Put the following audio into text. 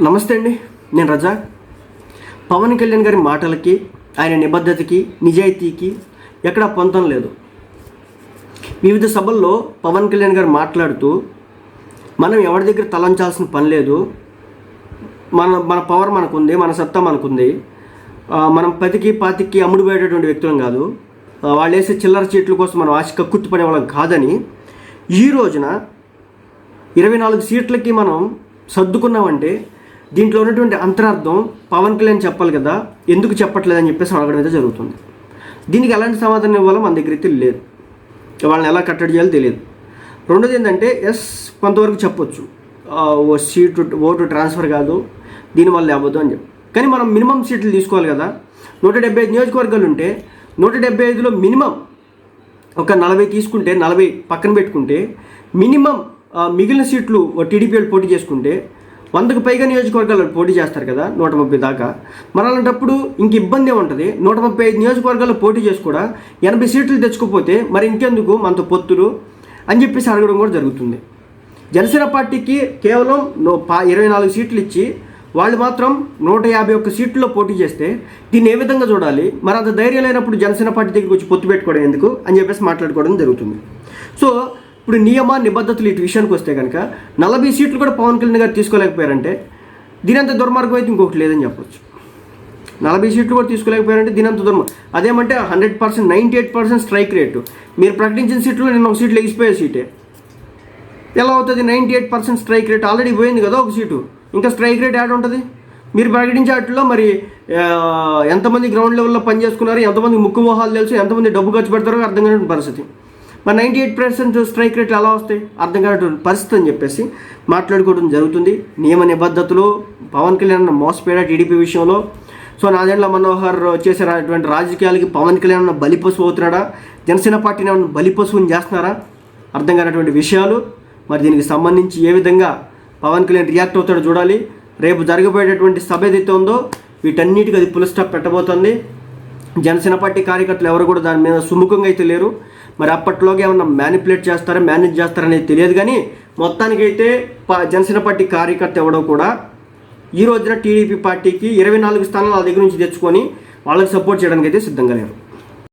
నమస్తే అండి నేను రజా. పవన్ కళ్యాణ్ గారి మాటలకి ఆయన నిబద్ధతకి నిజాయితీకి ఎక్కడా పొంతం లేదు. వివిధ సభల్లో పవన్ కళ్యాణ్ గారు మాట్లాడుతూ మనం ఎవరి దగ్గర తలంచాల్సిన పని లేదు మన మన పవర్ మనకుంది మన సత్తా మనకుంది మనం పతికి పాతికి అమ్ముడుపోయేటటువంటి వ్యక్తులం కాదు వాళ్ళు వేసే చిల్లర చీట్ల కోసం మనం ఆశ కక్కుర్తిపడే వాళ్ళం కాదని ఈ రోజున ఇరవై నాలుగు సీట్లకి మనం సర్దుకున్నామంటే దీంట్లో ఉన్నటువంటి అంతరార్థం పవన్ కళ్యాణ్ చెప్పాలి కదా ఎందుకు చెప్పట్లేదని చెప్పేసి అడగడం అయితే జరుగుతుంది. దీనికి ఎలాంటి సమాధానం ఇవ్వాలో మన దగ్గర అయితే లేదు. వాళ్ళని ఎలా కట్టడి చేయాలో తెలియదు. రెండోది ఏంటంటే ఎస్ కొంతవరకు చెప్పొచ్చు. ఓ సీటు ఓటు ట్రాన్స్ఫర్ కాదు దీనివల్ల అవ్వదు అని చెప్పి. కానీ మనం మినిమం సీట్లు తీసుకోవాలి కదా. నూట డెబ్బై ఐదు నియోజకవర్గాలు ఉంటే నూట డెబ్బై ఐదులో మినిమం ఒక నలభై తీసుకుంటే నలభై పక్కన పెట్టుకుంటే మినిమం మిగిలిన సీట్లు టీడీపీ వాళ్ళు పోటీ చేసుకుంటే వందకు పైగా నియోజకవర్గాలు పోటీ చేస్తారు కదా నూట ముప్పై దాకా. మరి అలాంటప్పుడు ఇంక ఇబ్బంది ఉంటుంది నూట ముప్పై ఐదు నియోజకవర్గాలు పోటీ చేసి కూడా ఎనభై సీట్లు తెచ్చుకోపోతే మరి ఇంకెందుకు మనతో పొత్తులు అని చెప్పేసి అడగడం కూడా జరుగుతుంది. జనసేన పార్టీకి కేవలం ఇరవై నాలుగు సీట్లు ఇచ్చి వాళ్ళు మాత్రం నూట యాభై ఒక్క సీట్లలో పోటీ చేస్తే దీన్ని ఏ విధంగా చూడాలి? మరి అంత ధైర్యం లేనప్పుడు జనసేన పార్టీ దగ్గరికి వచ్చి పొత్తు పెట్టుకోవడం ఎందుకు అని చెప్పేసి మాట్లాడుకోవడం జరుగుతుంది. సో ఇప్పుడు నియమ నిబద్ధతలు ఇటు విషయానికి వస్తే కనుక నలభై సీట్లు కూడా పవన్ కళ్యాణ్ గారు తీసుకోలేకపోయారంటే దీనంత దుర్మార్గం అయితే ఇంకొకటి లేదని చెప్పొచ్చు. నలభై సీట్లు కూడా తీసుకోలేకపోయారంటే దీనంత దుర్మ అదేమంటే hundred percent ninety eight percent strike rate. మీరు ప్రకటించిన సీట్లో నేను ఒక సీట్ లెగిసిపోయే సీటే. ఎలా అవుతుంది? Ninety eight percent strike rate already పోయింది కదా ఒక సీటు. ఇంకా స్ట్రైక్ రేట్ యాడ్ ఉంటుంది? మీరు ప్రకటించే వాటిలో మరి ఎంతమంది గ్రౌండ్ లెవెల్లో పనిచేసుకున్నారు ఎంతమంది ముక్కు మొహాలు తెలుసు? ఎంతమంది డబ్బు ఖర్చు పెడతారో అర్థం కాని పరిస్థితి. మరి నైంటీ ఎయిట్ పర్సెంట్ స్ట్రైక్ రేట్లు ఎలా వస్తాయి అర్థం కానటువంటి పరిస్థితి అని చెప్పేసి మాట్లాడుకోవడం జరుగుతుంది. నియమ నిబద్ధతలు పవన్ కళ్యాణ్ మోసపోయాడు టీడీపీ విషయంలో? సో నాదెండ్ల మనోహర్ చేసేటువంటి రాజకీయాలకి పవన్ కళ్యాణ్ ఏమన్నా బలిపశువు అవుతున్నాడా జనసేన పార్టీని ఏమన్నా బలిపశువుని చేస్తున్నారా? అర్థం కానటువంటి విషయాలు. మరి దీనికి సంబంధించి ఏ విధంగా పవన్ కళ్యాణ్ రియాక్ట్ అవుతాడో చూడాలి. రేపు జరగబోయేటటువంటి సభ ఏదైతే ఉందో వీటన్నిటికీ అది పుల్ స్టాప్ పెట్టబోతోంది. జనసేన పార్టీ కార్యకర్తలు ఎవరు కూడా దాని మీద సుముఖంగా అయితే లేరు. మరి అప్పట్లోగా ఏమన్నా మ్యానిపులేట్ చేస్తారా మేనేజ్ చేస్తారనేది తెలియదు కానీ మొత్తానికైతే ప- జనసేన పార్టీ కార్యకర్త ఎవడో కూడా ఈ రోజున టీడీపీ పార్టీకి ఇరవై నాలుగు స్థానాలు వాళ్ళ దగ్గర నుంచి తెచ్చుకొని వాళ్ళకి సపోర్ట్ చేయడానికి అయితే సిద్ధంగా లేరు.